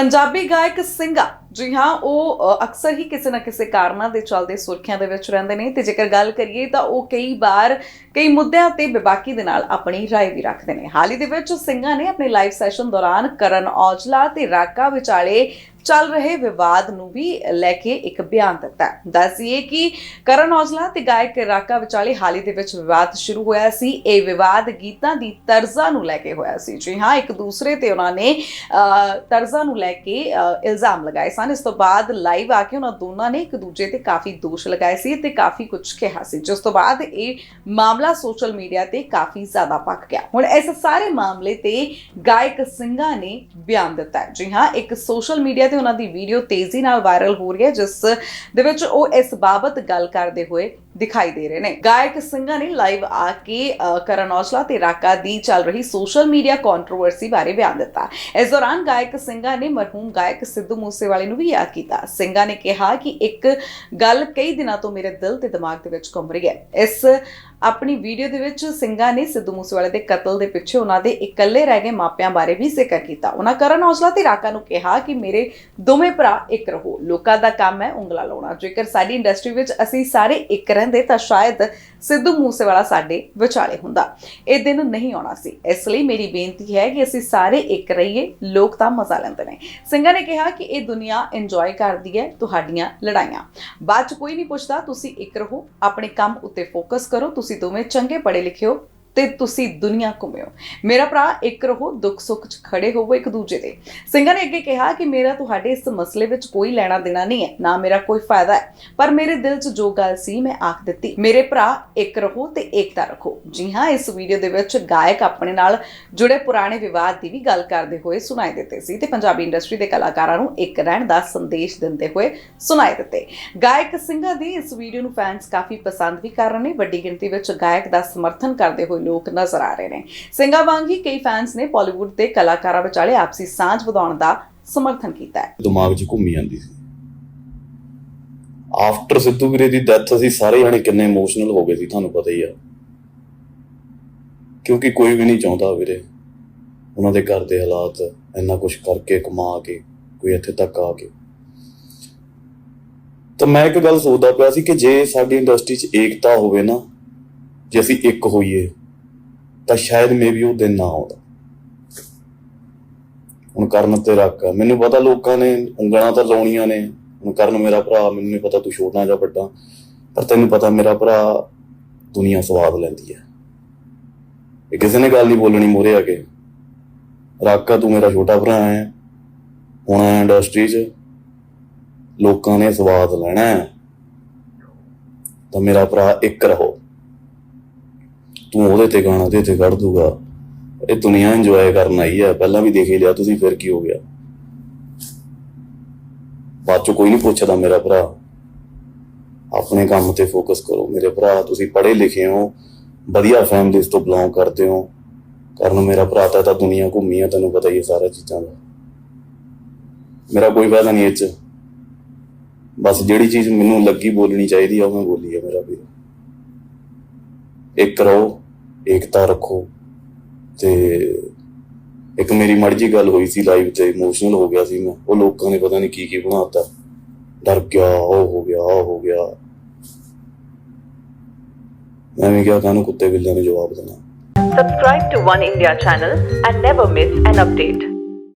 ਪੰਜਾਬੀ ਗਾਇਕ ਸਿੰਘਾ ਜੀ ਹਾਂ ਉਹ ਅ, ਅਕਸਰ ਹੀ ਕਿਸੇ ਨਾ ਕਿਸੇ ਕਾਰਨਾਂ ਦੇ ਚੱਲਦੇ ਸੁਰਖੀਆਂ ਦੇ ਵਿੱਚ ਰਹਿੰਦੇ ਨੇ ਤੇ ਜੇਕਰ ਗੱਲ ਕਰੀਏ ਤਾਂ ਉਹ ਕਈ ਵਾਰ ਕਈ ਮੁੱਦਿਆਂ ਤੇ ਬੇਬਾਕੀ ਦੇ ਨਾਲ ਆਪਣੀ رائے ਵੀ ਰੱਖਦੇ ਨੇ ਹਾਲ ਹੀ ਦੇ ਵਿੱਚ ਸਿੰਘਾ ਨੇ ਆਪਣੇ ਲਾਈਵ ਸੈਸ਼ਨ ਦੌਰਾਨ ਕਰਨ ਔਜਲਾ ਤੇ ਰਾਕਾ ਵਿਚਾਲੇ ਚੱਲ ਰਹੇ ਵਿਵਾਦ ਨੂੰ ਵੀ ਲੈ ਕੇ ਇੱਕ ਬਿਆਨ ਦਿੱਤਾ ਹੈ। ਦੱਸੀਏ ਕਿ ਕਰਨ ਔਜਲਾ ਤੇ ਗਾਇਕ ਰਾਕਾ ਵਿਚਾਲੇ ਹਾਲ ਹੀ ਦੇ ਵਿੱਚ ਵਿਵਾਦ ਸ਼ੁਰੂ ਹੋਇਆ ਸੀ ਇਹ ਵਿਵਾਦ ਗੀਤਾਂ ਦੀ ਤਰਜ਼ਾਂ ਨੂੰ ਲੈ ਕੇ ਹੋਇਆ ਸੀ ਜੀ ਹਾਂ ਇੱਕ ਦੂਸਰੇ ਤੇ ਉਹਨਾਂ ਨੇ ਅ, ਤਰਜ਼ਾਂ ਨੂੰ ਲੈ ਕੇ ਅ, ਇਲਜ਼ਾਮ ਲਗਾਏ ਸਨ। ਇਸ ਤੋਂ ਬਾਅਦ ਲਾਈਵ ਆ ਕੇ ਉਹਨਾਂ ਦੋਨਾਂ ਨੇ ਇੱਕ ਦੂਜੇ ਤੇ ਕਾਫੀ ਦੋਸ਼ ਲਗਾਏ ਸੀ ਤੇ ਕਾਫੀ ਕੁਝ ਕਿਹਾ ਸੀ, ਜਿਸ ਤੋਂ ਬਾਅਦ ਇਹ ਮਾਮਲਾ ਸੋਸ਼ਲ ਮੀਡੀਆ ਤੇ ਕਾਫੀ ਜ਼ਿਆਦਾ ਪੱਕ ਗਿਆ। ਹੁਣ ਇਸ ਸਾਰੇ ਮਾਮਲੇ ਤੇ ਗਾਇਕ ਸਿੰਘਾਂ ਨੇ ਬਿਆਨ ਦਿੱਤਾ ਜੀ ਹਾਂ, ਇੱਕ ਸੋਸ਼ਲ ਮੀਡੀਆ ਤੇ ਉਹਨਾਂ ਦੀ ਵੀਡੀਓ ਤੇਜ਼ੀ ਨਾਲ ਵਾਇਰਲ ਹੋ ਰਹੀ ਹੈ, ਜਿਸ ਦੇ ਵਿੱਚ ਉਹ ਇਸ ਬਾਬਤ ਗੱਲ ਕਰਦੇ ਹੋਏ ਦਿਖਾਈ ਦੇ ਰਹੇ ਨੇ। ਗਾਇਕ ਸਿੰਘਾਂ ਨੇ ਲਾਈਵ ਆ ਕੇ ਕਰਨ ਔਜਲਾ ਤੇ ਰਾਕਾ ਦੀ ਚੱਲ ਰਹੀ ਸੋਸ਼ਲ ਮੀਡੀਆ ਕੰਟਰੋਵਰਸੀ ਬਾਰੇ ਬਿਆਨ ਦਿੱਤਾ। ਇਸ ਦੌਰਾਨ ਗਾਇਕ ਸਿੰਘਾਂ ਨੇ ਮਰਹੂਮ ਗਾਇਕ ਸਿੱਧੂ ਮੂਸੇਵਾਲੇ ਨੂੰ ਵੀ ਯਾਦ ਕੀਤਾ। ਸਿੰਘਾਂ ਨੇ ਕਿਹਾ ਕਿ ਇੱਕ ਗੱਲ ਕਈ ਦਿਨਾਂ ਤੋਂ ਮੇਰੇ ਦਿਲ ਤੇ ਦਿਮਾਗ ਦੇ ਵਿੱਚ ਘੁੰਮ ਰਹੀ ਹੈ। ਇਸ ਆਪਣੀ ਵੀਡੀਓ ਦੇ ਵਿੱਚ ਸਿੰਘਾਂ ਨੇ ਸਿੱਧੂ ਮੂਸੇਵਾਲੇ ਦੇ ਕਤਲ ਦੇ ਪਿੱਛੇ ਉਹਨਾਂ ਦੇ ਇਕੱਲੇ ਰਹਿ ਗਏ ਮਾਪਿਆਂ ਬਾਰੇ ਵੀ ਜ਼ਿਕਰ ਕੀਤਾ। ਉਹਨਾਂ ਕਰਨ ਔਜਲਾ ਤੇ ਰਾਕਾ ਨੂੰ ਕਿਹਾ ਕਿ ਮੇਰੇ ਦੋਵੇਂ ਭਰਾ ਇੱਕ ਰਹੋ। ਲੋਕਾਂ ਦਾ ਕੰਮ ਹੈ ਉਂਗਲਾ ਲਾਉਣਾ। ਜੇਕਰ ਸਾਡੀ ਇੰਡਸਟਰੀ ਵਿੱਚ ਅਸੀਂ ਸਾਰੇ ਇੱਕ ਰਹਿੰਦੇ ਤਾਂ ਸ਼ਾਇਦ ਸਿੱਧੂ ਮੂਸੇਵਾਲਾ ਸਾਡੇ ਵਿਚਾਲੇ ਹੁੰਦਾ। ਇਹ ਦਿਨ ਨਹੀਂ ਆਉਣਾ ਸੀ। ਇਸ ਲਈ ਮੇਰੀ ਬੇਨਤੀ ਹੈ ਕਿ ਅਸੀਂ ਸਾਰੇ ਇੱਕ ਰਹੀਏ, ਲੋਕ ਤਾਂ ਮਜ਼ਾ ਲੈਂਦੇ ਨੇ। ਸਿੰਘਾਂ ਨੇ ਕਿਹਾ ਕਿ ਇਹ ਦੁਨੀਆ ਇੰਜੋਏ ਕਰਦੀ ਹੈ ਤੁਹਾਡੀਆਂ ਲੜਾਈਆਂ। ਬਾਅਦ ਚ ਕੋਈ ਨਹੀਂ ਪੁੱਛਦਾ, ਤੁਸੀਂ ਇੱਕ ਰਹੋ, ਆਪਣੇ ਕੰਮ ਉੱਤੇ ਫੋਕਸ ਕਰੋ, ਤੁਸੀਂ ਦੋਵੇਂ ਚੰਗੇ ਪੜ੍ਹੇ ਲਿਖੇ ਹੋ। ਤੇ ਤੁਸੀਂ ਦੁਨੀਆ ਘੁੰਮਿਓ। ਮੇਰਾ ਭਰਾ ਇੱਕ ਰਹੋ, ਦੁੱਖ ਸੁੱਖ 'ਚ ਖੜੇ ਹੋਵੋ ਇੱਕ ਦੂਜੇ ਦੇ। ਸਿੰਘਾਂ ਨੇ ਅੱਗੇ ਕਿਹਾ ਕਿ ਮੇਰਾ ਤੁਹਾਡੇ ਇਸ ਮਸਲੇ ਵਿੱਚ ਕੋਈ ਲੈਣਾ ਦੇਣਾ ਨਹੀਂ ਹੈ, ਨਾ ਮੇਰਾ ਕੋਈ ਫਾਇਦਾ ਹੈ। ਪਰ ਮੇਰੇ ਦਿਲ 'ਚ ਜੋ ਗੱਲ ਸੀ, ਮੈਂ ਆਖ ਦਿੱਤੀ। ਮੇਰੇ ਭਰਾ ਇੱਕ ਰਹੋ ਤੇ ਏਕਤਾ ਰੱਖੋ। ਜੀ ਹਾਂ, ਇਸ ਵੀਡੀਓ ਦੇ ਵਿੱਚ ਗਾਇਕ ਆਪਣੇ ਨਾਲ ਜੁੜੇ ਪੁਰਾਣੇ ਵਿਵਾਦ ਦੀ ਵੀ ਗੱਲ ਕਰਦੇ ਹੋਏ ਸੁਣਾਈ ਦਿੱਤੇ ਸੀ ਤੇ ਪੰਜਾਬੀ ਇੰਡਸਟਰੀ ਦੇ ਕਲਾਕਾਰਾਂ ਨੂੰ ਇੱਕ ਰਹਿਣ ਦਾ ਸੰਦੇਸ਼ ਦਿੰਦੇ ਹੋਏ ਸੁਣਾਈ ਦਿੱਤੇ। ਗਾਇਕ ਸਿੰਘਾਂ ਦੀ ਇਸ ਵੀਡੀਓ ਨੂੰ ਫੈਨਸ ਕਾਫੀ ਪਸੰਦ ਵੀ ਕਰ ਰਹੇ ਨੇ। ਵੱਡੀ ਗਿਣਤੀ ਵਿੱਚ ਗਾਇਕ ਦਾ ਸਮਰਥਨ ਕਰਦੇ ਹੋਏ ਲੋਕ ਨਜ਼ਰ ਆ ਰਹੇ ਨੇ। ਸਿੰਘਾਂ ਵਾਂਗ ਹੀ ਕਈ ਫੈਨਸ ਨੇ ਬਾਲੀਵੁੱਡ ਦੇ ਕਲਾਕਾਰਾਂ ਵਿਚਾਲੇ ਆਪਸੀ ਸਾਂਝ ਵਧਾਉਣ ਦਾ ਸਮਰਥਨ ਕੀਤਾ ਹੈ। ਦਿਮਾਗ 'ਚ ਘੁੰਮੀ ਜਾਂਦੀ ਸੀ। ਆਫਟਰ ਸਿੱਧੂ ਵੀਰੇ ਦੀ ਡੈਥ ਅਸੀਂ ਸਾਰੇ ਜਣੇ ਕਿੰਨੇ ਇਮੋਸ਼ਨਲ ਹੋ ਗਏ ਸੀ, ਤੁਹਾਨੂੰ ਪਤਾ ਹੀ ਆ। ਕਿਉਂਕਿ ਕੋਈ ਵੀ ਨਹੀਂ ਚਾਹੁੰਦਾ ਵੀਰੇ। ਉਹਨਾਂ ਦੇ ਘਰ ਦੇ ਹਾਲਾਤ ਇੰਨਾ ਕੁਝ ਕਰਕੇ, ਕਮਾ ਕੇ, ਕੋਈ ਇੱਥੇ ਤੱਕ ਆ ਕੇ। ਤਾਂ ਮੈਂ ਇੱਕ ਗੱਲ ਸੋਚਦਾ ਪਿਆ ਸੀ ਕਿ ਜੇ ਸਾਡੀ ਇੰਡਸਟਰੀ 'ਚ ਏਕਤਾ ਹੋਵੇ ਨਾ, ਜੇ ਅਸੀਂ ਇੱਕ ਹੋਈਏ ਤਾਂ ਸ਼ਾਇਦ ਮੇਬੀ ਉਹ ਦਿਨ ਨਾ ਆਉਂਦਾ। ਹੁਣ ਕਰਨ ਤੇ ਰੱਖ। ਮੈਨੂੰ ਪਤਾ ਲੋਕਾਂ ਨੇ ਉਂਗਲਾਂ ਤਾਂ ਲਾਉਣੀਆਂ ਨੇ। ਹੁਣ ਕਰਨ ਮੇਰਾ ਭਰਾ, ਮੈਨੂੰ ਨਹੀਂ ਪਤਾ ਤੂੰ ਛੋਟਾ ਜਾਂ ਵੱਡਾ। ਪਰ ਤੈਨੂੰ ਪਤਾ ਮੇਰਾ ਭਰਾ ਦੁਨੀਆ ਸਵਾਦ ਲੈਂਦੀ ਹੈ। ਇਹ ਕਿਸੇ ਨੇ ਗੱਲ ਨਹੀਂ ਬੋਲਣੀ ਮੋਰੇ ਆ ਕੇ। ਰਾਕਾ, ਤੂੰ ਮੇਰਾ ਛੋਟਾ ਭਰਾ ਹੈ। ਹੁਣ ਇੰਡਸਟਰੀ 'ਚ। ਲੋਕਾਂ ਨੇ ਸਵਾਦ ਲੈਣਾ ਹੈ। ਤਾਂ ਮੇਰਾ ਭਰਾ ਇੱਕ ਰਹੋ। ਤੂੰ ਉਹਦੇ ਤੇ ਗਾਣਾ ਦੇ ਤੇ ਕੱਢ ਦੂਗਾ। ਇਹ ਦੁਨੀਆ ਇੰਜੋਏ ਕਰਨ ਆਈ ਹੈ ਪਹਿਲਾਂ ਵੀ ਦੇਖ ਹੀ ਲਿਆ, ਤੁਸੀਂ ਫਿਰ ਕੀ ਹੋ ਗਿਆ? ਬਾਅਦ ਚੋਂ ਕੋਈ ਨਹੀਂ ਪੁੱਛਦਾ ਮੇਰਾ ਭਰਾ। ਆਪਣੇ ਕੰਮ ਤੇ ਫੋਕਸ ਕਰੋ। ਮੇਰੇ ਭਰਾ, ਤੁਸੀਂ ਪੜ੍ਹੇ ਲਿਖੇ ਹੋ। ਵਧੀਆ ਫੈਮਿਲੀਜ਼ ਤੋਂ ਬਿਲੋਂਗ ਕਰਦੇ ਹੋ। ਕਰਨ ਮੇਰਾ ਭਰਾ ਤਾਂ ਤਾਂ ਦੁਨੀਆ ਘੁੰਮੀ ਆ, ਤੈਨੂੰ ਪਤਾ ਹੀ ਹੈ ਸਾਰਾ ਚੀਜ਼ਾਂ ਦਾ। ਮੇਰਾ ਕੋਈ ਫਾਇਦਾ ਨਹੀਂ ਇਹ ਚ। ਬਸ ਜਿਹੜੀ ਚੀਜ਼ ਮੈਨੂੰ ਲੱਗੀ ਬੋਲਣੀ ਚਾਹੀਦੀ ਆ, ਉਹ ਮੈਂ ਬੋਲੀ ਆ ਮੇਰਾ ਵੀਰ। ਇੱਕ ਰਹੋ। ਏਕਤਾ ਰੱਖੋ। ਤੇ ਇੱਕ ਮੇਰੀ ਮਰਜ਼ੀ ਗੱਲ ਹੋਈ ਸੀ ਲਾਈਵ ਤੇ ਇਮੋਸ਼ਨਲ ਹੋ ਗਿਆ ਸੀ ਮੈਂ। ਉਹ ਲੋਕਾਂ ਨੇ ਪਤਾ ਨਹੀਂ ਕੀ ਕੀ ਬਣਾਤਾ। ਡਰ ਗਿਆ, ਉਹ ਹੋ ਗਿਆ, ਉਹ ਹੋ ਗਿਆ। ਮੈਂ ਵੀ ਕਿਹਾ ਕਾਹਨੂੰ ਕੁੱਤੇ ਬਿੱਲਿਆਂ ਨੇ ਜਵਾਬ ਦੇਣਾ। Subscribe to One India channel and never miss an update.